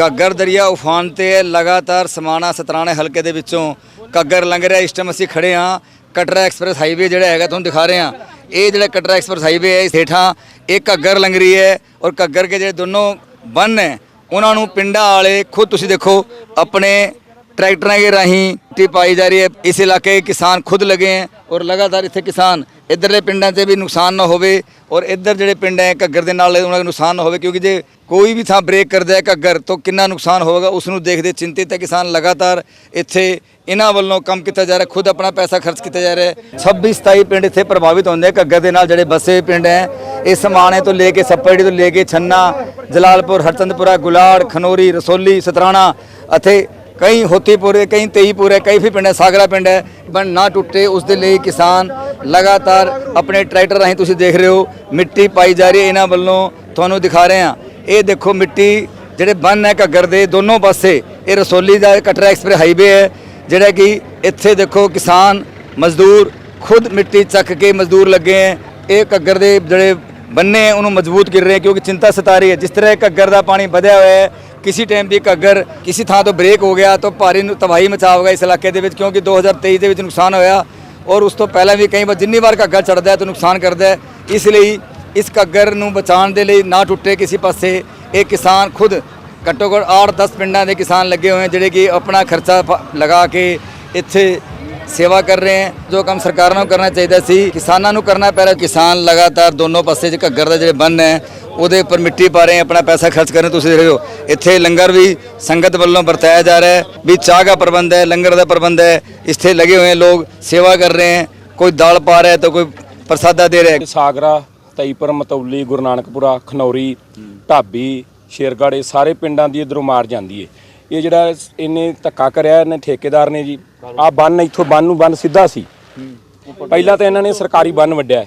ਘੱਗਰ ਦਰਿਆ ਉਫਾਨ ਤੇ ਹੈ। ਲਗਾਤਾਰ ਸਮਾਣਾ ਸਤਰਾਣੇ ਹਲਕੇ ਦੇ ਵਿੱਚੋਂ ਘੱਗਰ ਲੰਘ ਰਿਹਾ। ਇਸ ਟਾਈਮ ਅਸੀਂ ਖੜੇ ਆ ਕਟਰਾ ਐਕਸਪ੍ਰੈਸ ਹਾਈਵੇ ਜਿਹੜਾ ਹੈਗਾ ਤੁਹਾਨੂੰ ਦਿਖਾ ਰਹੇ ਆ ਇਹ ਜਿਹੜਾ ਕਟਰਾ ਐਕਸਪ੍ਰੈਸ ਹਾਈਵੇ ਹੈ ਹੇਠਾਂ ਇਹ ਘੱਗਰ ਲੰਘ ਰਹੀ ਹੈ ਔਰ ਘੱਗਰ ਕੇ ਜਿਹੜੇ ਦੋਨੋਂ ਬੰਨ ਹੈ ਉਹਨਾਂ ਨੂੰ ਪਿੰਡਾਂ ਵਾਲੇ ਖੁਦ ਤੁਸੀਂ ਦੇਖੋ, ਆਪਣੇ ਟਰੈਕਟਰਾਂ ਦੇ ਰਾਹੀਂ ਟੀ ਪਾਈ ਜਾ ਰਹੀ ਹੈ। ਇਸ ਇਲਾਕੇ ਕਿਸਾਨ ਖੁਦ ਲਗੇ ਹੈ ਔਰ ਲਗਾਤਾਰ ਇੱਥੇ ਕਿਸਾਨ ਇਧਰਲੇ ਪਿੰਡਾਂ ਤੇ ਵੀ ਨੁਕਸਾਨ ਨਾ ਹੋਵੇ। ਔਰ ਇੱਧਰ ਜਿਹੜੇ ਪਿੰਡ ਹੈ, ਘੱਗਰ ਦੇ ਨਾਲ ਉਹਨਾਂ ਦਾ ਨੁਕਸਾਨ ਨਾ ਹੋਵੇ, ਕਿਉਂਕਿ ਜੇ ਕੋਈ ਵੀ ਥਾਂ ਬ੍ਰੇਕ ਕਰਦਾ ਹੈ ਘੱਗਰ, ਤੋਂ ਕਿੰਨਾ ਨੁਕਸਾਨ ਹੋਵੇਗਾ? ਉਸ ਨੂੰ ਦੇਖਦੇ ਚਿੰਤਿਤ ਹੈ ਕਿਸਾਨ ਲਗਾਤਾਰ ਇੱਥੇ ਇਹਨਾਂ ਵੱਲੋਂ ਕੰਮ ਕੀਤਾ ਜਾ ਰਿਹਾ, ਖੁਦ ਆਪਣਾ ਪੈਸਾ ਖਰਚ ਕੀਤਾ ਜਾ ਰਿਹਾ ਹੈ। 26 27 ਪਿੰਡ ਇੱਥੇ ਪ੍ਰਭਾਵਿਤ ਹੁੰਦੇ ਆ ਘੱਗਰ ਦੇ ਨਾਲ ਜਿਹੜੇ ਬਸੇ ਪਿੰਡ ਹੈ ਇਹ ਸਮਾਣੇ ਤੋਂ ਲੈ ਕੇ ਸੱਪੜੀ ਤੋਂ ਲੈ ਕੇ ਛੰਨਾ, ਜਲਾਲਪੁਰ, ਹਰਚੰਦਪੁਰਾ, ਗੁਲਾੜ, ਖਨੋਰੀ, ਰਸੋਲੀ, ਸਤਰਾਣਾ ਅਤੇ ਕਈ ਹੋਤੀਪੁਰ, ਕਈ ਤੇਈਪੁਰ ਹੈ ਕਈ ਫਿਰ ਪਿੰਡ ਹੈ, ਸਾਗਰਾ ਪਿੰਡ ਹੈ, ਬਣ ਨਾ ਟੁੱਟੇ, ਉਸ ਦੇ ਲਈ ਕਿਸਾਨ ਲਗਾਤਾਰ ਆਪਣੇ ਟਰੈਕਟਰ ਰਾਹੀਂ ਤੁਸੀਂ ਦੇਖ ਰਹੇ ਹੋ, ਮਿੱਟੀ ਪਾਈ ਜਾ ਰਹੀ ਹੈ, ਇਹਨਾਂ ਵੱਲੋਂ ਤੁਹਾਨੂੰ ਦਿਖਾ ਰਹੇ ਹਾਂ। ਇਹ ਦੇਖੋ ਮਿੱਟੀ ਜਿਹੜੇ ਬੰਨ ਹੈ ਘੱਗਰ ਦੇ, ਦੋਨੋਂ ਪਾਸੇ, ਇਹ ਰਸੋਲੀ ਦਾ ਕਟਰਾ ਐਕਸਪ੍ਰੈਸ ਹਾਈਵੇ ਹੈ, ਜਿਹੜਾ ਕਿ ਇੱਥੇ ਦੇਖੋ ਕਿਸਾਨ ਮਜ਼ਦੂਰ ਖੁਦ ਮਿੱਟੀ ਚੱਕ ਕੇ ਮਜ਼ਦੂਰ ਲੱਗੇ ਹੈ, ਇਹ ਘੱਗਰ ਦੇ ਜਿਹੜੇ ਬੰਨੇ ਉਹਨੂੰ ਮਜ਼ਬੂਤ ਕਰ ਰਹੇ ਹੈ ਕਿਉਂਕਿ ਚਿੰਤਾ ਸਤਾ ਰਹੀ ਹੈ। ਜਿਸ ਤਰ੍ਹਾਂ ਘੱਗਰ ਦਾ ਪਾਣੀ ਵਧਿਆ ਹੋਇਆ ਹੈ, ਕਿਸੇ ਟਾਈਮ ਦੀ ਘੱਗਰ ਕਿਸੇ ਥਾਂ ਤੋਂ ਬ੍ਰੇਕ ਹੋ ਗਿਆ ਤਾਂ ਭਾਰੀ ਨੂੰ ਤਬਾਹੀ ਮਚਾਵੇਗਾ ਇਸ ਇਲਾਕੇ ਦੇ ਵਿੱਚ, ਕਿਉਂਕਿ 2023 ਦੇ ਵਿੱਚ ਨੁਕਸਾਨ ਹੋਇਆ ਔਰ ਉਸ ਤੋਂ ਪਹਿਲਾਂ ਵੀ ਕਈ ਵਾਰ ਜਿੰਨੀ ਵਾਰ ਘੱਗਰ ਚੜਦਾ ਹੈ ਤਾਂ ਨੁਕਸਾਨ ਕਰਦਾ ਹੈ। ਇਸ ਲਈ ਇਸ ਘੱਗਰ ਨੂੰ ਬਚਾਉਣ ਦੇ ਲਈ ਨਾ ਟੁੱਟੇ ਕਿਸੇ ਪਾਸੇ, ਇਹ ਕਿਸਾਨ ਖੁਦ ਘੱਟੋ ਘੱਟ 8-10 ਪਿੰਡਾਂ ਦੇ ਕਿਸਾਨ ਲੱਗੇ ਹੋਏ ਹਨ ਜਿਹੜੇ ਕਿ ਆਪਣਾ ਖਰਚਾ ਪ- ਲਗਾ ਕੇ ਇੱਥੇ ਸੇਵਾ ਕਰ ਰਹੇ ਹੈ। ਜੋ ਕੰਮ ਸਰਕਾਰਾਂ ਨੂੰ ਕਰਨਾ ਚਾਹੀਦਾ ਸੀ, ਕਿਸਾਨਾਂ ਨੂੰ ਕਰਨਾ ਪੈ ਰਿਹਾ। ਕਿਸਾਨ ਲਗਾਤਾਰ ਦੋਨੋਂ ਪਾਸੇ ਚ ਘੱਗਰ ਦਾ ਜਿਹੜੇ ਬੰਨ ਹੈ, ਉਹਦੇ ਉੱਪਰ ਮਿੱਟੀ ਪਾ ਰਹੇ ਆਪਣਾ ਪੈਸਾ ਖਰਚ ਕਰ ਰਹੇ ਤੁਸੀਂ ਦੇਖ ਰਹੇ ਹੋ। ਇੱਥੇ ਲੰਗਰ ਵੀ ਸੰਗਤ ਵੱਲੋਂ ਵਰਤਾਇਆ ਜਾ ਰਿਹਾ ਹੈ। ਵੀ ਚਾਹ ਦਾ ਪ੍ਰਬੰਧ ਹੈ, ਲੰਗਰ ਦਾ ਪ੍ਰਬੰਧ ਹੈ। ਇੱਥੇ ਲਗੇ ਹੋਏ ਲੋਕ, ਸੇਵਾ ਕਰ ਰਹੇ ਹੈ। ਕੋਈ ਦਾਲ ਪਾ ਰਿਹਾ ਤਾਂ ਕੋਈ ਪ੍ਰਸਾਦਾ ਦੇ ਰਿਹਾ ਸਾਗਰਾ, ਤਈਪੁਰ, ਮਤੌਲੀ, ਗੁਰੂ ਨਾਨਕਪੁਰਾ, ਖਨੌਰੀ, ਢਾਬੀ ਸ਼ੇਰਗੜ੍ਹ ਇਹ ਸਾਰੇ ਪਿੰਡਾਂ ਦੀ ਇਧਰੋਂ ਮਾਰ ਜਾਂਦੀ ਹੈ। ਇਹ ਜਿਹੜਾ ਇਹਨੇ ਧੱਕਾ ਕਰਿਆ ਇਹਨੇ ਠੇਕੇਦਾਰ ਨੇ ਜੀ। ਆ ਬੰਨ ਇੱਥੋਂ ਬੰਨ ਨੂੰ ਬੰਨ ਸਿੱਧਾ ਸੀ। ਪਹਿਲਾਂ ਤਾਂ ਇਹਨਾਂ ਨੇ ਸਰਕਾਰੀ ਬੰਨ ਵੱਡਿਆ ਹੈ।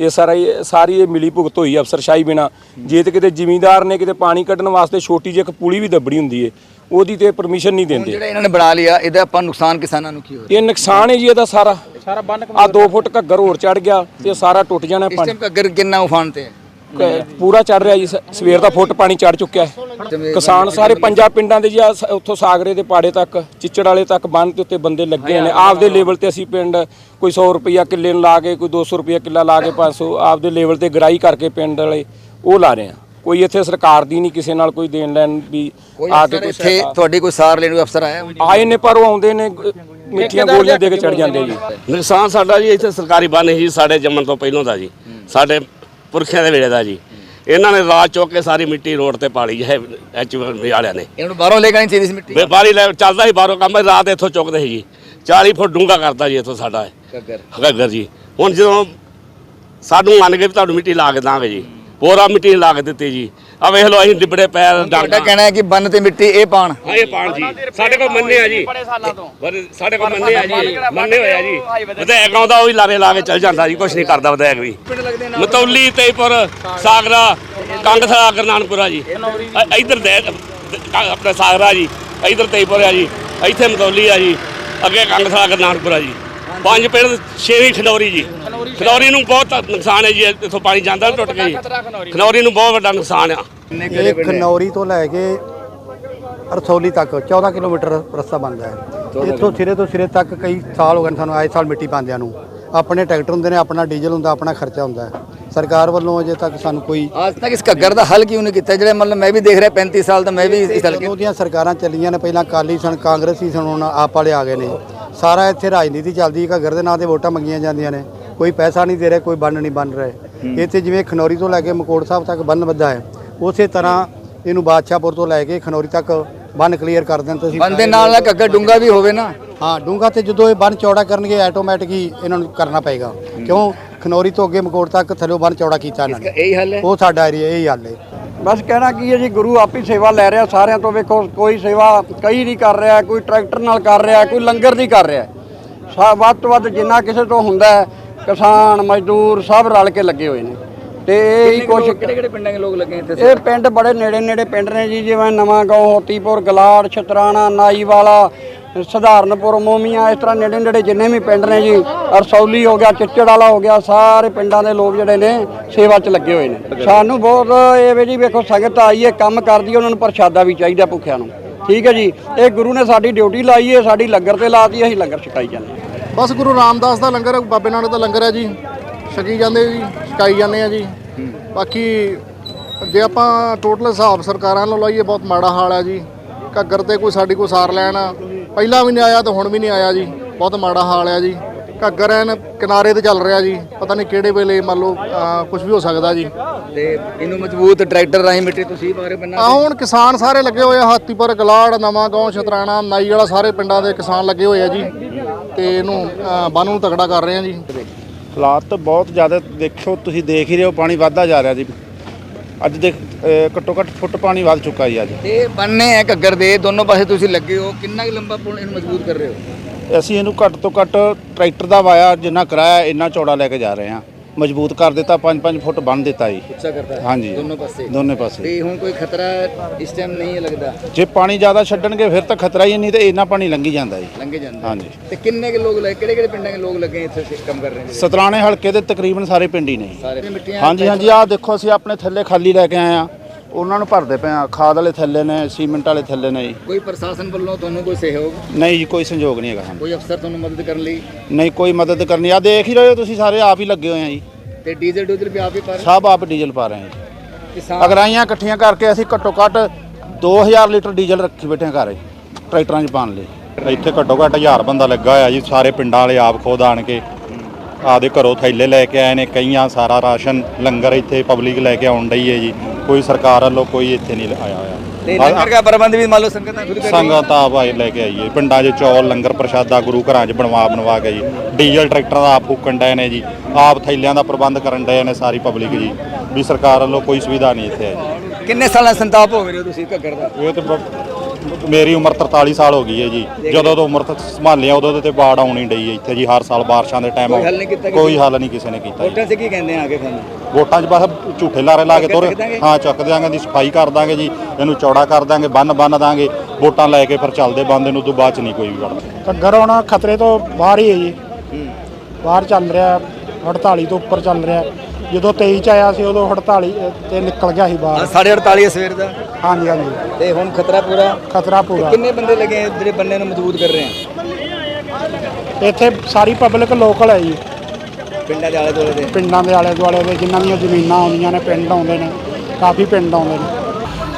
ਇਹ ਸਾਰਾ ਸਾਰੀ ਇਹ ਮਿਲੀ ਭੁਗਤ ਹੋਈ ਅਫਸਰਸ਼ਾਹੀ ਬਿਨਾ। ਜੇ ਤੇ ਕਿਤੇ ਜ਼ਿਮੀਂਦਾਰ ਨੇ ਕਿਤੇ ਪਾਣੀ ਕੱਢਣ ਵਾਸਤੇ ਛੋਟੀ ਜਿਹੀ ਇੱਕ ਪੁਲੀ ਵੀ ਦੱਬੜੀ ਹੁੰਦੀ ਏ ਉਹਦੀ ਤੇ ਪਰਮਿਸ਼ਨ ਨਹੀਂ ਦਿੰਦੇ। ਜਿਹੜਾ ਇਹਨਾਂ ਨੇ ਬਣਾ ਲਿਆ ਇਹਦਾ ਆਪਾਂ ਨੁਕਸਾਨ ਕਿਸਾਨਾਂ ਨੂੰ ਕੀ ਹੋ ਰਿਹਾ? ਇਹ ਨੁਕਸਾਨ ਹੈ ਜੀ ਇਹਦਾ ਸਾਰਾ। ਸਾਰਾ ਬੰਨ ਆ 2 ਫੁੱਟ ਘੱਗਰ ਹੋਰ ਚੜ ਗਿਆ ਤੇ ਸਾਰਾ ਟੁੱਟ ਜਾਣਾ ਇਸ ਪਾਣੀ। ਟਾਈਮ ਘੱਗਰ ਕਿੰਨਾ ਉਫਾਨ ਤੇ ਹੈ? ਕ- ਪੂਰਾ ਚੜ ਰਿਹਾ ਜੀ ਸ- ਸਵੇਰ ਦਾ ਫੁੱਟ ਪਾਣੀ ਚੜ ਚੁੱਕਿਆ ਹੈ। ਕਿਸਾਨ ਸਾਰੇ ਪੰਜਾਂ ਪਿੰਡਾਂ ਦੇ ਜੀ ਆਹ ਸ- ਉੱਥੋਂ ਸਾਗਰੇ ਦੇ ਪਾੜੇ ਤੱਕ ਚਿੱਚੜ ਵਾਲੇ ਤੱਕ ਬੰਨ ਦੇ ਉੱਤੇ ਬੰਦੇ ਲੱਗੇ ਨੇ। ਆਪਦੇ ਲੈਵਲ ਤੇ ਅਸੀਂ ਪਿੰਡ ਕੋਈ 100 ਰੁਪਈਆ ਕਿੱਲੇ ਨੂੰ ਲਾ ਕੇ ਕੋਈ 200 ਰੁਪਈਆ ਕਿੱਲਾ ਲਾ ਕੇ 500 ਆਪਦੇ ਲੈਵਲ ਤੇ ਗਰਾਈ ਕਰਕੇ ਪਿੰਡ ਵਾਲੇ ਉਹ ਲਾ ਰਹੇ ਆ। ਕੋਈ ਇੱਥੇ ਸਰਕਾਰ ਦੀ ਨਹੀਂ ਕਿਸੇ ਨਾਲ ਕੋਈ ਦੇਣ ਲੈਣ ਵੀ ਆ ਕੇ ਕੋਈ ਇੱਥੇ ਤੁਹਾਡੀ ਕੋਈ ਸਾਰ ਲੈਣ ਨੂੰ ਅਫਸਰ ਆਇਆ ਆਏ ਨੇ ਪਰ ਉਹ ਆਉਂਦੇ ਨੇ ਮਿੱਠੀਆਂ ਗੋਲੀਆਂ ਦੇ ਕੇ ਚੜ ਜਾਂਦੇ ਜੀ। ਨੁਕਸਾਨ ਸਾਡਾ ਜੀ ਇੱਥੇ ਸਰਕਾਰੀ ਬੰਨ ਸੀ ਸਾਡੇ ਜੰਮਣ ਤੋਂ ਪਹਿਲਾਂ ਦਾ ਜੀ। ਸਾਡੇ ਪੁਰਖਿਆਂ ਦੇ ਵੇਲੇ ਦਾ ਜੀ। ਇਹਨਾਂ ਨੇ ਰਾਤ ਚੁੱਕ ਕੇ ਸਾਰੀ ਮਿੱਟੀ ਰੋਡ ਤੇ ਪਾਲੀ ਹੈ ਐਚ ਵਾਲਿਆਂ ਨੇ। ਇਹਨੂੰ ਬਾਹਰੋਂ ਲੈ ਕੇ ਆਣੀ ਚਾਹੀਦੀ ਸੀ ਮਿੱਟੀ? ਵਪਾਰੀ ਲੈ ਚੱਲਦਾ ਸੀ ਬਾਹਰੋਂ ਕੰਮ ਰਾਤ ਇੱਥੋਂ ਚੁੱਕਦੇ ਸੀ ਜੀ। 40 ਫੁੱਟ ਡੂੰਘਾ ਕਰਤਾ ਜੀ ਇੱਥੋਂ ਸਾਡਾ ਘੱਗਰ। ਘੱਗਰ ਜੀ। ਹੁਣ ਜਦੋਂ ਸਾਨੂੰ ਮੰਨ ਕੇ ਵੀ ਤੁਹਾਨੂੰ ਮਿੱਟੀ ਲਾ ਕੇ ਦਾਂਗੇ ਜੀ। ਪੂਰਾ ਮਿੱਟੀ ਲਾ ਕੇ ਦਿੱਤੀ ਜੀ। ਆ ਵੇਖ ਲਓ ਅਸੀਂ ਡਿਬੜੇ ਪੈਰ ਤੁਹਾਡਾ ਡਾਂਗਾ ਕਹਿਣਾ ਹੈ ਕਿ ਬੰਨ ਤੇ ਮਿੱਟੀ ਇਹ ਪਾਣ। ਹਾਂ ਇਹ ਪਾਣ ਜੀ। ਸਾਡੇ ਕੋਲ ਮੰਨੇ ਆ ਜੀ। ਪਰ ਸਾਡੇ ਕੋਲ ਮੰਨੇ ਆ ਜੀ। ਮੰਨੇ ਹੋਇਆ ਜੀ। ਵਿਧਾਇਕ ਆਉਂਦਾ ਉਹ ਵੀ ਲਾਰੇ ਲਾ ਕੇ ਚੱਲ ਜਾਂਦਾ ਜੀ ਕੁਛ ਨਹੀਂ ਕਰਦਾ ਵਿਧਾਇਕ ਵੀ। ਮਤੌਲੀ ਤੇਪੁਰ ਸਾਗਰਾ ਕੰਗਥਲਾ ਗਰਨਾਨਪੁਰਾ ਜੀ। ਅ- ਇੱਧਰ ਦੇ ਆਪਣਾ ਸਾਗਰਾ ਜੀ ਇੱਧਰ ਤੇਪੁਰ ਆ ਜੀ। ਇੱਥੇ ਮਤੌਲੀ ਆ ਜੀ। ਅੱਗੇ ਕੰਗਥਲਾ ਗਰਨਾਨਪੁਰਾ ਜੀ। ਪੰਜ ਪਿੰਡ ਛੇਵੀਂ ਖਨੌਰੀ ਜੀ। ਖਨੌਰੀ ਨੂੰ ਬਹੁਤ ਨੁਕਸਾਨ ਹੈ ਜੀ ਇੱਥੋਂ ਪਾਣੀ ਜਾਂਦਾ ਟੁੱਟ ਕੇ ਖਨੌਰੀ ਨੂੰ। ਬਹੁਤ ਵੱਡਾ ਨੁਕਸਾਨ ਆ। ਇਹ ਖਨੌਰੀ ਤੋਂ ਲੈ ਕੇ ਰਸੌਲੀ ਤੱਕ 14 ਕਿਲੋਮੀਟਰ ਰਸਤਾ ਬਣਦਾ ਹੈ। ਇੱਥੋਂ ਸਿਰੇ ਤੋਂ ਸਿਰੇ ਤੱਕ ਕਈ ਸਾਲ ਹੋ ਗਏ ਨੇ ਸਾਨੂੰ ਆਏ ਸਾਲ ਮਿੱਟੀ ਪਾਉਂਦਿਆਂ ਨੂੰ। ਆਪਣੇ ਟਰੈਕਟਰ ਹੁੰਦੇ ਨੇ ਆਪਣਾ ਡੀਜ਼ਲ ਹੁੰਦਾ ਆਪਣਾ ਖਰਚਾ ਹੁੰਦਾ ਹੈ। ਸਰਕਾਰ ਵੱਲੋਂ ਅਜੇ ਤੱਕ ਸਾਨੂੰ ਕੋਈ ਅੱਜ ਤੱਕ ਇਸ ਘੱਗਰ ਦਾ ਹੱਲ ਕਿਉਂ ਨਹੀਂ ਕੀਤਾ? ਜਿਹੜੇ ਮਤਲਬ ਮੈਂ ਵੀ ਦੇਖ ਰਿਹਾ 35 ਸਾਲ ਤੋਂ ਮੈਂ ਵੀ ਇਸ ਹਲਕੇ ਦੀਆਂ ਸਰਕਾਰਾਂ ਚੱਲੀਆਂ ਨੇ ਪਹਿਲਾਂ ਕਾਲੀ ਸਨ ਕਾਂਗਰਸੀ ਸਨ ਹੁਣ ਆਪ ਵਾਲੇ ਆ ਗਏ ਨੇ। ਸਾਰਾ ਇੱਥੇ ਰਾਜਨੀਤੀ ਚੱਲਦੀ ਹੈ ਘੱਗਰ ਦੇ ਨਾਂ ਤੇ ਵੋਟਾਂ ਮੰਗੀਆਂ ਜਾਂਦੀਆਂ ਨੇ। ਕੋਈ ਪੈਸਾ ਨਹੀਂ ਦੇ ਰਿਹਾ ਕੋਈ ਬੰਨ ਨਹੀਂ ਬਣ ਰਿਹਾ ਇੱਥੇ ਜਿਵੇਂ ਖਨੌਰੀ ਤੋਂ ਲੈ ਕੇ ਮਕੋੜ ਸਾਹਿਬ ਤੱਕ ਬੰਨ ਵੱਧਾ ਹੈ ਉਸੇ ਤਰ੍ਹਾਂ ਇਹਨੂੰ ਬਾਦਸ਼ਾਹਪੁਰ ਤੋਂ ਲੈ ਕੇ ਖਨੌਰੀ ਤੱਕ ਬੰਨ ਕਲੀਅਰ ਕਰ ਦੇਣ ਤੁਸੀਂ ਬੰਦੇ ਨਾਲ ਨਾਲ ਘੱਗਰ ਡੂੰਗਾ ਵੀ ਹੋਵੇ ਨਾ। ਹਾਂ ਡੂੰਗਾ ਤੇ ਜਦੋਂ ਇਹ ਬੰਨ ਚੌੜਾ ਕਰਨਗੇ ਆਟੋਮੈਟਿਕ ਹੀ ਇਹਨਾਂ ਨੂੰ ਕਰਨਾ ਪਏਗਾ। ਕਿਉਂ? ਖਨੌਰੀ ਤੋਂ ਅੱਗੇ ਮਕੋੜ ਤੱਕ ਥੱਲੇ ਬੰਨ ਚੌੜਾ ਕੀਤਾ ਇਹਨਾਂ ਨੇ। ਇਹੀ ਹੱਲ ਹੈ? ਉਹ ਸਾਡਾ ਏਰੀਆ ਇਹ ਹੱਲ ਹੈ। ਬਸ ਕਹਿਣਾ ਕੀ ਹੈ ਜੀ ਗੁਰੂ ਆਪ ਹੀ ਸੇਵਾ ਲੈ ਰਿਹਾ ਸਾਰਿਆਂ ਤੋਂ ਵੇਖੋ ਕੋਈ ਸੇਵਾ ਕਈ ਨਹੀਂ ਕਰ ਰਿਹਾ ਕੋਈ ਟਰੈਕਟਰ ਨਾਲ ਕਰ ਰਿਹਾ ਕੋਈ ਲੰਗਰ ਦੀ ਕਰ ਰਿਹਾ। ਵੱਧ ਤੋਂ ਵੱਧ ਜਿੰਨਾ ਕਿਸੇ ਤੋਂ ਹੁੰਦਾ ਹੈ, ਕਿਸਾਨ ਮਜ਼ਦੂਰ ਸਭ ਰਲ ਕੇ ਲੱਗੇ ਹੋਏ ਨੇ। ਤੇ ਇਹ ਹੀ ਕੁਛ ਕਿਹੜੇ ਕਿਹੜੇ ਪਿੰਡਾਂ ਦੇ ਲੋਕ ਲੱਗੇ ਇੱਥੇ? ਇਹ ਪਿੰਡ ਬੜੇ ਨੇੜੇ ਨੇੜੇ ਪਿੰਡ ਨੇ ਜੀ ਜਿਵੇਂ ਨਵਾਂ ਗਾਉਂ ਹੋਤੀਪੁਰ ਗਲਾੜ ਛਤਰਾਣਾ ਨਾਈਵਾਲਾ ਸਧਾਰਨਪੁਰ ਮੋਮੀਆਂ ਇਸ ਤਰ੍ਹਾਂ ਨੇੜੇ ਨੇੜੇ ਜਿੰਨੇ ਵੀ ਪਿੰਡ ਨੇ ਜੀ ਅਰਸੌਲੀ ਹੋ ਗਿਆ ਚਿੱਚੜ ਵਾਲਾ ਹੋ ਗਿਆ ਸਾਰੇ ਪਿੰਡਾਂ ਦੇ ਲੋਕ ਜਿਹੜੇ ਨੇ ਸੇਵਾ 'ਚ ਲੱਗੇ ਹੋਏ ਨੇ। ਸਾਨੂੰ ਬਹੁਤ ਇਹ ਵੀ ਜੀ ਵੇਖੋ ਸੰਗਤ ਆਈ ਹੈ ਕੰਮ ਕਰਦੀ ਹੈ ਉਹਨਾਂ ਨੂੰ ਪ੍ਰਸ਼ਾਦਾ ਵੀ ਚਾਹੀਦਾ ਭੁੱਖਿਆਂ ਨੂੰ। ਠੀਕ ਹੈ ਜੀ ਇਹ ਗੁਰੂ ਨੇ ਸਾਡੀ ਡਿਊਟੀ ਲਾਈ ਹੈ ਸਾਡੀ ਲੰਗਰ ਤੇ ਲਾਤੀ ਅਸੀਂ ਲੰਗਰ ਛਕਾਈ ਜਾਂਦੇ ਹਾਂ ਬਸ ਗੁਰੂ ਰਾਮਦਾਸ ਦਾ ਲੰਗਰ ਬਾਬੇ ਨਾਨਕ ਦਾ ਲੰਗਰ ਹੈ ਜੀ। ਛਕੀ ਜਾਂਦੇ ਜੀ ਛਕਾਈ ਜਾਂਦੇ ਆ ਜੀ। ਬਾਕੀ ਜੇ ਆਪਾਂ ਟੋਟਲ ਹਿਸਾਬ ਸਰਕਾਰਾਂ ਨੂੰ ਲਾਈਏ ਬਹੁਤ ਮਾੜਾ ਹਾਲ ਹੈ ਜੀ। ਘੱਗਰ ਤੇ ਕੋਈ ਸਾਡੀ ਕੋਈ ਸਾਰ ਲੈਣ ਪਹਿਲਾਂ ਵੀ ਨਹੀਂ ਆਇਆ ਤੇ ਹੁਣ ਵੀ ਨਹੀਂ ਆਇਆ ਜੀ। ਬਹੁਤ ਮਾੜਾ ਹਾਲ ਹੈ ਜੀ। ਘੱਗਰ ਐਨ ਕਿਨਾਰੇ ਤੇ ਚੱਲ ਰਿਹਾ ਜੀ। ਪਤਾ ਨਹੀਂ ਕਿਹੜੇ ਵੇਲੇ ਮੰਨ ਲਓ ਕੁਝ ਵੀ ਹੋ ਸਕਦਾ ਜੀ। ਤੇ ਇਹਨੂੰ ਮਜ਼ਬੂਤ ਟਰੈਕਟਰ ਰਾਹੀਂ ਮਿੱਟੀ ਤੁਸੀਂ ਰਹੇ ਪਿੰਡਾਂ ਆ ਹੁਣ ਕਿਸਾਨ ਸਾਰੇ ਲੱਗੇ ਹੋਏ ਆ ਹਾਤੀਪੁਰ ਗਲਾੜ ਨਵਾਂ ਗਾਉਂ ਛਤਰਾਣਾ ਨਾਈ ਵਾਲਾ ਸਾਰੇ ਪਿੰਡਾਂ ਦੇ ਕਿਸਾਨ ਲੱਗੇ ਹੋਏ ਆ ਜੀ। ਤੇ ਇਹਨੂੰ ਬੰਨ ਨੂੰ ਤਗੜਾ ਕਰ ਰਹੇ ਆ ਜੀ। ਹਾਲਾਤ ਬਹੁਤ ਜ਼ਿਆਦਾ ਦੇਖੋ ਤੁਸੀਂ ਦੇਖ ਹੀ ਰਹੇ ਹੋ ਪਾਣੀ ਵੱਧਦਾ ਜਾ ਰਿਹਾ ਜੀ। ਅੱਜ ਦੇਖ ਅਹ ਘੱਟੋ ਘੱਟ ਫੁੱਟ ਪਾਣੀ ਵੱਧ ਚੁੱਕਾ ਜੀ ਅੱਜ। ਇਹ ਬੰਨੇ ਹੈ ਘੱਗਰ ਦੇ ਦੋਨੋਂ ਪਾਸੇ ਤੁਸੀਂ ਲੱਗੇ ਹੋ ਕਿੰਨਾ ਕੁ ਲੰਬਾ ਪੁਲ ਇਹਨੂੰ ਮਜ਼ਬੂਤ ਕਰ ਰਹੇ ਹੋ? ਅਸੀਂ ਇਹਨੂੰ ਘੱਟ ਤੋਂ ਘੱਟ ਟਰੈਕਟਰ ਦਾ ਵਾਇਆ ਜਿੰਨਾ ਕਰਾਇਆ ਇੰਨਾ ਚੌੜਾ ਲੈ ਕੇ ਜਾ ਰਹੇ ਹਾਂ। ਮਜ਼ਬੂਤ ਕਰ ਦਿੱਤਾ 5-5 ਫੁੱਟ ਬੰਨ ਦਿੱਤਾ ਜੀ। ਉੱਚਾ ਕਰਦਾ ਹੈ ਹਾਂਜੀ। ਦੋਨੋਂ ਪਾਸੇ। ਦੋਨੇ ਪਾਸੇ। ਤੇ ਹੁਣ ਕੋਈ ਖਤਰਾ ਇਸ ਟਾਈਮ ਨਹੀਂ ਹੈ ਲੱਗਦਾ? ਜੇ ਪਾਣੀ ਜ਼ਿਆਦਾ ਛੱਡਣਗੇ ਫਿਰ ਤਾਂ ਖਤਰਾ ਹੀ ਨਹੀਂ ਤੇ ਇੰਨਾ ਪਾਣੀ ਲੰਘੀ ਜਾਂਦਾ ਜੀ। ਲੰਘੇ ਜਾਂਦੇ। ਹਾਂਜੀ। ਤੇ ਕਿੰਨੇ ਕੇ ਲੋਕ ਲੱਗੇ ਕਿਹੜੇ ਕਿਹੜੇ ਪਿੰਡਾਂ ਦੇ ਲੋਕ ਲੱਗੇ ਇੱਥੇ ਸੇ- ਕੰਮ ਕਰ ਰਹੇ ਨੇ? ਸਤਰਾਣੇ ਹਲਕੇ ਦੇ ਤਕਰੀਬਨ ਸਾਰੇ ਪਿੰਡ ਹੀ ਨੇ ਜੀ। ਸਾਰੇ ਮਿੱਟੀਆਂ ਹਾਂਜੀ ਹਾਂਜੀ ਆਹ ਦੇਖੋ ਅਸੀਂ ਆਪਣੇ ਥੱਲੇ ਖਾਲੀ ਲੈ ਕੇ ਆਏ ਆ ਉਹਨਾਂ ਨੂੰ ਭਰਦੇ ਪਏ ਆ ਖਾਦ ਵਾਲੇ ਥੱਲੇ ਨੇ ਸੀਮੈਂਟ ਵਾਲੇ ਥੱਲੇ ਨੇ ਜੀ। ਕੋਈ ਪ੍ਰਸ਼ਾਸਨ ਵੱਲੋਂ ਤੁਹਾਨੂੰ ਕੋਈ ਸਹਿਯੋਗ? ਨਹੀਂ ਜੀ ਕੋਈ ਸੰਯੋਗ ਨਹੀਂ ਹੈਗਾ ਸਾਨੂੰ। ਕੋਈ ਅਫਸਰ ਤੁਹਾਨੂੰ ਮਦਦ ਕਰਨ ਲਈ? ਨਹੀਂ ਕੋਈ ਮਦਦ ਕਰਨੀ। ਆ ਦੇਖ ਹੀ ਰਹੇ ਹੋ ਤੁਸੀਂ ਸਾਰੇ ਆਪ ਹੀ ਲੱਗੇ ਹੋਏ ਆ ਜੀ। ਤੇ ਡੀਜ਼ਲ ਡੂਜ਼ਲ ਵੀ ਆਪ ਹੀ ਪਾ ਰਹੇ? ਸਭ ਆਪ ਡੀਜ਼ਲ ਪਾ ਰਹੇ ਆ ਜੀ। ਕਿਸਾਨ ਅਗਰਾਈਆਂ ਇਕੱਠੀਆਂ ਕਰਕੇ ਅਸੀਂ ਘੱਟੋ ਘੱਟ 2000 ਲੀਟਰ ਡੀਜ਼ਲ ਰੱਖੀ ਬੈਠੇ ਹਾਂ ਘਰੇ ਟਰੈਕਟਰਾਂ 'ਚ ਪਾਉਣ ਲਈ। ਇੱਥੇ ਘੱਟੋ ਘੱਟ 1000 ਬੰਦਾ ਲੱਗਾ ਹੋਇਆ ਜੀ ਸਾਰੇ ਪਿੰਡਾਂ ਵਾਲੇ ਆਪ ਖੁਦ ਆਣ ਕੇ ਆਪਦੇ ਘਰੋਂ ਥੈਲੇ ਲੈ ਕੇ ਆਏ ਨੇ ਕਈਆਂ ਸਾਰਾ ਰਾਸ਼ਨ ਲੰਗਰ ਇੱਥੇ ਪਬਲਿਕ ਲੈ ਕੇ ਆਉਣ ਡਈ ਹੈ ਜੀ। ਕੋਈ ਸਰਕਾਰ ਵੱਲੋਂ ਕੋਈ ਇੱਥੇ ਨਹੀਂ ਆਇਆ ਤੇ ਹੋਇਆ ਲੰਗਰ ਦਾ ਪ੍ਰਬੰਧ ਵੀ ਮੰਨ ਲਓ ਸੰਗਤਾਂ ਖੁਦ ਕਰ। ਸੰਗਤ ਆਪ ਲੈ ਕੇ ਆਈਏ ਪਿੰਡਾਂ 'ਚ ਚੌਲ ਲੰਗਰ ਪ੍ਰਸ਼ਾਦਾ ਗੁਰੂ ਘਰਾਂ 'ਚ ਬਣਵਾ ਬਣਵਾ ਕੇ ਜੀ ਡੀਜ਼ਲ ਟਰੈਕਟਰਾਂ ਦਾ ਆਪ ਫੂਕਣ ਡਏ ਨੇ ਜੀ। ਆਪ ਥੈਲਿਆਂ ਦਾ ਪ੍ਰਬੰਧ ਕਰਨ ਡਏ ਨੇ ਸਾਰੀ ਪਬਲਿਕ ਜੀ। ਵੀ ਸਰਕਾਰ ਵੱਲੋਂ ਕੋਈ ਸੁਵਿਧਾ ਨਹੀਂ ਇੱਥੇ ਹੈ ਜੀ ਕਿੰਨੇ ਸਾਲਾਂ ਸੰਤਾਪ ਹੋ ਗਏ ਹੋ ਤੁਸੀਂ ਘੱਗਰ ਦਾ? ਇਹ ਤੇ ਬ- ਮੇਰੀ ਉਮਰ 43 ਸਾਲ ਹੋ ਗਈ ਹੈ ਜੀ। ਜਦੋਂ ਤੋਂ ਉਮਰ ਸੰਭਾਲਿਆ ਉਦੋਂ ਤੇ ਬਾੜ ਆਉਣੀ ਡਈ ਹੈ ਇੱਥੇ ਜੀ ਹਰ ਸਾਲ ਬਾਰਿਸ਼ਾਂ ਦੇ ਟਾਈਮ ਕੋਈ ਹੱਲ ਨਹੀਂ ਕੀਤਾ ਕਿਸੇ ਕੋਈ ਹੱਲ ਨਹੀਂ ਕਿਸੇ ਨੇ ਕੀਤਾ ਜੀ। ਵੋਟਾਂ ਸੇ ਕੀ ਕਹਿੰਦੇ ਆ ਆਗੇ ਤੁਹਾਨੂੰ ਵੋਟਾਂ 'ਚ ਬਸ ਝੂਠੇ ਲਾਰੇ ਲਾ ਕੇ ਤੁਰ ਚੱਕ ਦਾਂਗੇ? ਹਾਂ ਚੱਕ ਦਿਆਂਗੇ ਦੀ ਸਫ਼ਾਈ ਕਰ ਦਾਂਗੇ ਜੀ ਇਹਨੂੰ ਚੌੜਾ ਕਰ ਦਾਂਗੇ ਬੰਨ ਬੰਨ ਦਾਂਗੇ ਵੋਟਾਂ ਲੈ ਕੇ ਫਿਰ ਚੱਲਦੇ ਬੰਦੇ ਨੂੰ ਤੋਂ ਬਾਅਦ ਚ ਨਹੀਂ ਕੋਈ ਵੀ ਵੜਦਾ। ਘੱਗਰ ਹੁਣ ਖਤਰੇ ਤੋਂ ਬਾਹਰ ਹੀ ਹੈ ਜੀ। ਬਾਹਰ ਚੱਲ ਰਿਹਾ 48 ਤੋਂ ਉੱਪਰ ਚੱਲ ਰਿਹਾ। ਜਦੋਂ 23 ਚ ਆਇਆ ਸੀ ਉਦੋਂ 48 ਤੇ ਨਿਕਲ ਗਿਆ ਸੀ ਬਾਹਰ। 48 ਸਵੇਰ ਦਾ। ਹਾਂਜੀ ਹਾਂਜੀ। ਤੇ ਹੁਣ ਖਤਰਾ ਪੂਰਾ? ਖਤਰਾ ਪੂਰਾ। ਕਿੰਨੇ ਬੰਦੇ ਲੱਗੇ ਆ ਜਿਹੜੇ ਬੰਨੇ ਨੂੰ ਮਜ਼ਬੂਤ ਕਰ ਰਹੇ ਆ? ਇੱਥੇ ਸਾਰੀ ਪਬਲਿਕ ਲੋਕਲ ਹੈ ਜੀ। ਪਿੰਡਾਂ ਦੇ ਆਲੇ ਦੁਆਲੇ ਦੇ? ਪਿੰਡਾਂ ਦੇ ਆਲੇ ਦੁਆਲੇ ਦੇ ਜਿਨ੍ਹਾਂ ਦੀਆਂ ਜ਼ਮੀਨਾਂ ਆਉਂਦੀਆਂ ਨੇ ਪਿੰਡ ਆਉਂਦੇ ਨੇ ਕਾਫੀ ਪਿੰਡ ਆਉਂਦੇ ਨੇ।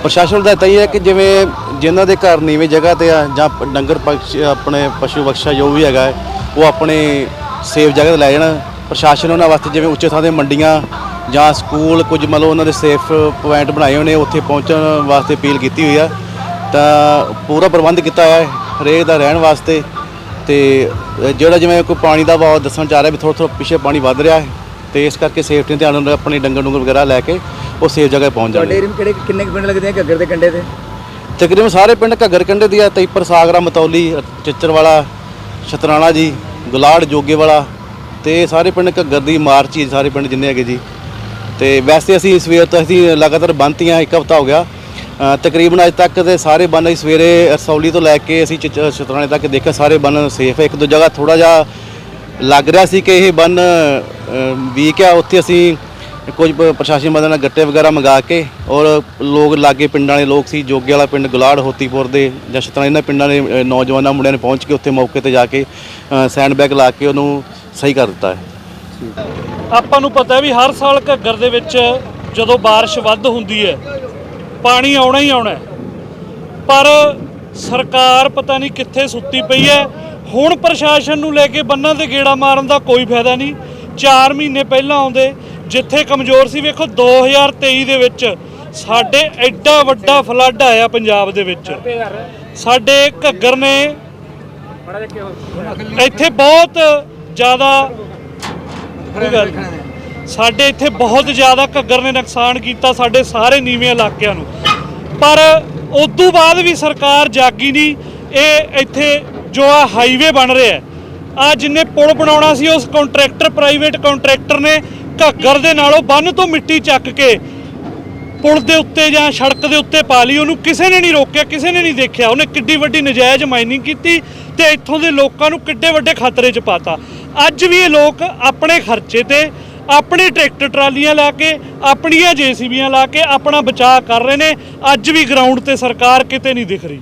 ਪ੍ਰਸ਼ਾਸਨ ਦਾ ਤਾਂ ਇਹ ਹੈ ਕਿ ਜਿਵੇਂ ਜਿਨ੍ਹਾਂ ਦੇ ਘਰ ਨੀਵੇਂ ਜਗ੍ਹਾ ਤੇ ਆ ਜਾਂ ਪ- ਡੰਗਰ ਪਕਸ਼ ਆਪਣੇ ਪਸ਼ੂ ਬਖਸ਼ਾ ਜੋ ਵੀ ਹੈਗਾ ਹੈ, ਉਹ ਆਪਣੇ ਸੇਫ ਜਗ੍ਹਾ ਤੇ ਲੈ ਜਾਣ। ਪ੍ਰਸ਼ਾਸਨ ਉਹਨਾਂ ਵਾਸਤੇ ਜਿਵੇਂ ਉੱਚੇ ਥਾਂ ਦੇ ਮੰਡੀਆਂ ਜਾਂ ਸਕੂਲ ਕੁਝ ਮਤਲਬ ਉਹਨਾਂ ਦੇ ਸੇਫ ਪੁਆਇੰਟ ਬਣਾਏ ਹੋਏ ਨੇ ਉੱਥੇ ਪਹੁੰਚਣ ਵਾਸਤੇ ਅਪੀਲ ਕੀਤੀ ਹੋਈ ਆ। ਤਾਂ ਪੂਰਾ ਪ੍ਰਬੰਧ ਕੀਤਾ ਹੋਇਆ ਹੈ ਹਰੇਕ ਦਾ ਰਹਿਣ ਵਾਸਤੇ। ਤੇ ਜਿਹੜਾ ਜਿਵੇਂ ਕੋਈ ਪਾਣੀ ਦਾ ਵਹਾਅ ਦੱਸਣ ਚ ਰਿਹਾ ਵੀ ਥੋੜਾ ਥੋੜਾ ਪਿੱਛੇ ਪਾਣੀ ਵੱਧ ਰਿਹਾ ਹੈ ਤੇ ਇਸ ਕਰਕੇ ਸੇਫਟੀ ਧਿਆਨ ਨਾਲ ਆਪਣੇ ਡੰਗਰ ਡੁੰਗਰ ਵਗੈਰਾ ਲੈ ਕੇ ਉਹ ਸੇਫ ਜਗ੍ਹਾ 'ਤੇ ਪਹੁੰਚ ਤੁਹਾਡੇ ਜਾਣਗੇ ਏਰੀਏ ਕਿਹੜੇ ਕਿੰਨੇ ਪਿੰਡ ਲੱਗਦੇ ਆ ਘੱਗਰ ਦੇ ਕੰਢੇ ਤੇ? ਤਕਰੀਬਨ ਸਾਰੇ ਪਿੰਡ ਘੱਗਰ ਕੰਢੇ ਦੀ ਆ ਤਈਪਰ ਸਾਗਰਾ ਮਤੌਲੀ ਚਿੱਚਰ ਵਾਲਾ ਛਤਰਾਣਾ ਜੀ ਗੁਲਾੜ ਜੋਗੇ ਵਾਲਾ ਤੇ ਸਾਰੇ ਪਿੰਡ ਘੱਗਰ ਦੀ ਮਾਰਚ ਹੀ ਸਾਰੇ ਪਿੰਡ ਜਿੰਨੇ ਹੈਗੇ ਜੀ। ਤੇ ਵੈਸੇ ਅਸੀਂ ਸਵੇਰ ਤੋਂ ਅਸੀਂ ਲਗਾਤਾਰ ਬੰਨ੍ਹਤੀਆਂ ਇੱਕ ਹਫ਼ਤਾ ਹੋ ਗਿਆ। ਤਕਰੀਬਨ ਅੱਜ ਤੱਕ ਦੇ ਸਾਰੇ ਬੰਨ ਅਸੀਂ ਸਵੇਰੇ ਰਸੌਲੀ ਤੋਂ ਲੈ ਕੇ ਅਸੀਂ ਚਿੱਚ- ਛਤਰਾਣੇ ਤੱਕ ਦੇਖਿਆ ਸਾਰੇ ਬੰਨ ਸੇਫ ਹੈ ਇੱਕ ਦੋ ਜਗ੍ਹਾ ਥੋੜਾ ਜਿਹਾ ਲੱਗ ਰਿਹਾ ਸੀ ਕਿ ਇਹ ਬੰਨ ਵੀਕ ਆ। ਉੱਥੇ ਅਸੀਂ ਕੁਝ ਪ੍ਰਸ਼ਾਸਨ ਮਦਦ ਨਾਲ ਗੱਟੇ ਵਗੈਰਾ ਮੰਗਾ ਕੇ ਔਰ ਲੋਕ ਲਾਗੇ ਪਿੰਡਾਂ ਦੇ ਲੋਕ ਸੀ, ਜੋਗੇ ਵਾਲਾ ਪਿੰਡ ਗੁਲਾੜ, ਹੋਤੀਪੁਰ ਦੇ ਜਾਂ ਛਤਰਾ ਇਹਨਾਂ ਪਿੰਡਾਂ ਦੇ ਨੌਜਵਾਨਾਂ, ਮੁੰਡਿਆਂ ਨੇ ਪਹੁੰਚ ਕੇ ਉੱਥੇ ਮੌਕੇ ਤੇ ਜਾ ਕੇ ਸੈਂਡ ਬੈਗ ਲਾ ਕੇ ਉਹਨੂੰ ਸਹੀ ਕਰ ਦਿੱਤਾ ਹੈ ਆਪਾਂ ਨੂੰ ਪਤਾ ਹੈ ਵੀ ਹਰ ਸਾਲ ਘੱਗਰ ਦੇ ਵਿੱਚ ਜਦੋਂ بارش ਵੱਧ ਹੁੰਦੀ ਹੈ ਪਾਣੀ ਆਉਣਾ ਹੀ ਆਉਣਾ ਹੈ। ਪਰ ਸਰਕਾਰ ਪਤਾ ਨਹੀਂ ਕਿੱਥੇ ਸੁੱਤੀ ਪਈ ਹੈ ਹੁਣ ਪ੍ਰਸ਼ਾਸਨ ਨੂੰ ਲੈ ਕੇ ਬੰਨਾਂ ਤੇ ਗੇੜਾ ਮਾਰਨ ਦਾ ਕੋਈ ਫਾਇਦਾ ਨਹੀਂ 4 ਮਹੀਨੇ ਪਹਿਲਾਂ ਆਉਂਦੇ ਜਿੱਥੇ ਕਮਜ਼ੋਰ ਸੀ ਵੇਖੋ 2023 ਦੇ ਵਿੱਚ ਸਾਡੇ ਐਡਾ ਵੱਡਾ ਫਲੱਡ ਆਇਆ ਪੰਜਾਬ ਦੇ ਵਿੱਚ ਸਾਡੇ ਘੱਗਰ ਨੇ ਇੱਥੇ ਬਹੁਤ ਜ਼ਿਆਦਾ ਕੋਈ ਗੱਲ ਨਹੀਂ। ਸਾਡੇ ਇੱਥੇ ਬਹੁਤ ਜ਼ਿਆਦਾ ਘੱਗਰ ਨੇ ਨੁਕਸਾਨ ਕੀਤਾ ਸਾਡੇ ਸਾਰੇ ਨੀਵੇਂ ਇਲਾਕਿਆਂ ਨੂੰ। ਪਰ ਉਦੋਂ ਬਾਅਦ ਵੀ ਸਰਕਾਰ ਜਾਗੀ ਨਹੀਂ ਇਹ ਇੱਥੇ ਜੋ ਆ ਹਾਈਵੇ ਬਣ ਰਿਹਾ ਆ ਜਿੰਨੇ ਪੁਲ ਬਣਾਉਣਾ ਸੀ ਉਸ ਕੰਟਰੈਕਟਰ ਪ੍ਰਾਈਵੇਟ ਕੰਟਰੈਕਟਰ ਨੇ ਘੱਗਰ ਦੇ ਨਾਲੋਂ ਬੰਨ ਤੋਂ ਮਿੱਟੀ ਚੱਕ ਕੇ ਪੁਲ ਦੇ ਉੱਤੇ ਜਾਂ ਸੜਕ ਦੇ ਉੱਤੇ ਪਾ ਲਈ ਉਹਨੂੰ ਕਿਸੇ ਨੇ ਨਹੀਂ ਰੋਕਿਆ ਕਿਸੇ ਨੇ ਨਹੀਂ ਦੇਖਿਆ। ਉਹਨੇ ਕਿੱਡੀ ਵੱਡੀ ਨਜਾਇਜ਼ ਮਾਈਨਿੰਗ ਕੀਤੀ ਤੇ ਇੱਥੋਂ ਦੇ ਲੋਕਾਂ ਨੂੰ ਕਿੱਡੇ ਵੱਡੇ ਖਤਰੇ 'ਚ ਪਾਤਾ। ਅੱਜ ਵੀ ਇਹ ਲੋਕ ਆਪਣੇ ਖਰਚੇ ਤੇ, ਆਪਣੇ ਟਰੈਕਟਰ ਟਰਾਲੀਆਂ ਲਾ ਕੇ, ਆਪਣੀਆਂ ਜੀਸੀਬੀਆਂ ਲਾ ਕੇ ਆਪਣਾ ਬਚਾਅ ਕਰ ਰਹੇ ਨੇ। ਅੱਜ ਵੀ ਗਰਾਊਂਡ ਤੇ ਸਰਕਾਰ ਕਿਤੇ ਨਹੀਂ ਦਿਖ ਰਹੀ।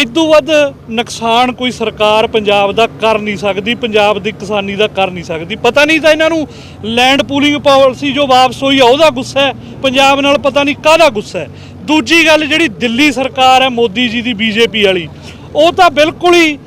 ਇਦੋਂ ਵੱਧ ਨੁਕਸਾਨ ਕੋਈ ਸਰਕਾਰ ਪੰਜਾਬ ਦਾ ਕਰ ਨਹੀਂ ਸਕਦੀ, ਪੰਜਾਬ ਦੀ ਕਿਸਾਨੀ ਦਾ ਕਰ ਨਹੀਂ ਸਕਦੀ। ਪਤਾ ਨਹੀਂ ਤਾਂ ਇਹਨਾਂ ਨੂੰ ਲੈਂਡ ਪੂਲਿੰਗ ਪਾਲਿਸੀ ਜੋ ਵਾਪਸ ਹੋਈ ਆ, ਉਹਦਾ ਗੁੱਸਾ ਹੈ। ਪੰਜਾਬ ਨਾਲ ਪਤਾ ਨਹੀਂ ਕਾਹਦਾ ਗੁੱਸਾ ਹੈ। ਦੂਜੀ ਗੱਲ ਜਿਹੜੀ ਦਿੱਲੀ ਸਰਕਾਰ ਹੈ, ਮੋਦੀ ਜੀ ਦੀ ਬੀਜੇਪੀ ਵਾਲੀ, ਉਹ ਤਾਂ ਬਿਲਕੁਲ ਹੀ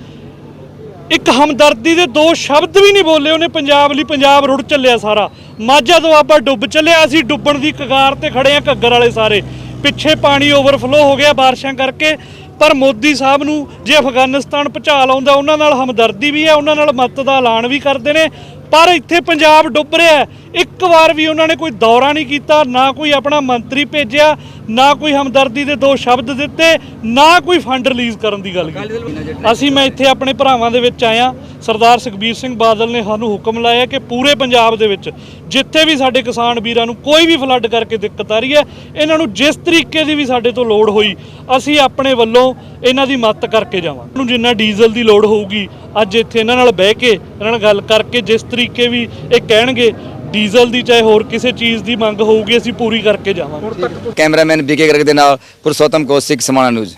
ਇੱਕ ਹਮਦਰਦੀ ਦੇ ਦੋ ਸ਼ਬਦ ਵੀ ਨਹੀਂ ਬੋਲੇ ਉਹਨੇ, ਪੰਜਾਬ ਲਈ ਪੰਜਾਬ ਰੁੜ ਚੱਲਿਆ ਸਾਰਾ। ਮਾਝਾ ਤੋਂ ਆਪਾਂ ਡੁੱਬ ਚੱਲਿਆ, ਅਸੀਂ ਡੁੱਬਣ ਦੀ ਕਗਾਰ ਤੇ ਖੜੇ ਆ ਘੱਗਰ ਵਾਲੇ ਸਾਰੇ। ਪਿੱਛੇ ਪਾਣੀ ਓਵਰਫਲੋ ਹੋ ਗਿਆ ਬਾਰਿਸ਼ਾਂ ਕਰਕੇ, ਪਰ ਮੋਦੀ ਸਾਹਿਬ ਨੂੰ ਜੇ ਅਫਗਾਨਿਸਤਾਨ ਭੁਚਾਲ ਆਉਂਦਾ, ਉਹਨਾਂ ਨਾਲ ਹਮਦਰਦੀ ਵੀ ਹੈ, ਉਹਨਾਂ ਨਾਲ ਮਦਦ ਦਾ ਐਲਾਨ ਵੀ ਕਰਦੇ ਨੇ। ਪਰ ਇੱਥੇ ਪੰਜਾਬ ਡੁੱਬ ਰਿਹਾ ਹੈ। ਇੱਕ ਵਾਰ ਵੀ ਉਹਨਾਂ ਨੇ ਕੋਈ ਦੌਰਾ ਨਹੀਂ ਕੀਤਾ ਨਾ ਕੋਈ ਆਪਣਾ ਮੰਤਰੀ ਭੇਜਿਆ ਨਾ ਕੋਈ ਹਮਦਰਦੀ ਦੇ ਦੋ ਸ਼ਬਦ ਦਿੱਤੇ ਨਾ ਕੋਈ ਫੰਡ ਰਿਲੀਜ਼ ਕਰਨ ਦੀ ਗੱਲ ਕੀਤੀ। ਅਸੀਂ ਮੈਂ ਇੱਥੇ ਆਪਣੇ ਭਰਾਵਾਂ ਦੇ ਵਿੱਚ ਆਇਆ। ਸਰਦਾਰ ਸੁਖਬੀਰ ਸਿੰਘ ਬਾਦਲ ਨੇ ਸਾਨੂੰ ਹੁਕਮ ਲਾਇਆ ਕਿ ਪੂਰੇ ਪੰਜਾਬ ਦੇ ਵਿੱਚ ਜਿੱਥੇ ਵੀ ਸਾਡੇ ਕਿਸਾਨ ਵੀਰਾਂ ਨੂੰ ਕੋਈ ਵੀ ਫਲੱਡ ਕਰਕੇ ਦਿੱਕਤ ਆ ਰਹੀ ਹੈ ਇਹਨਾਂ ਨੂੰ ਜਿਸ ਤਰੀਕੇ ਦੀ ਵੀ ਸਾਡੇ ਤੋਂ ਲੋੜ ਹੋਈ ਅਸੀਂ ਆਪਣੇ ਵੱਲੋਂ ਇਹਨਾਂ ਦੀ ਮਦਦ ਕਰਕੇ ਜਾਵਾਂਗੇ। ਨੂੰ ਜਿੰਨਾ ਡੀਜ਼ਲ ਦੀ ਲੋੜ ਹੋਊਗੀ ਅੱਜ ਇੱਥੇ ਇਹਨਾਂ ਨਾਲ ਬਹਿ ਕੇ ਇਹਨਾਂ ਨਾਲ ਗੱਲ ਕਰਕੇ ਜਿਸ ਤਰੀਕੇ ਵੀ ਇਹ ਕਹਿਣਗੇ, ਡੀਜ਼ਲ ਦੀ ਚਾਹੇ ਹੋਰ ਕਿਸੇ ਚੀਜ਼ ਦੀ ਮੰਗ ਹੋਊਗੀ, ਅਸੀਂ ਪੂਰੀ ਕਰਕੇ ਜਾਵਾਂਗੇ। ਕੈਮਰਾਮੈਨ ਬੀਕੇ ਗਰਗ ਦੇ ਨਾਲ ਪੁਰਸ਼ੋਤਮ ਕੌਸ਼ਿਕ, ਸਮਾਣਾ ਨਿਊਜ਼।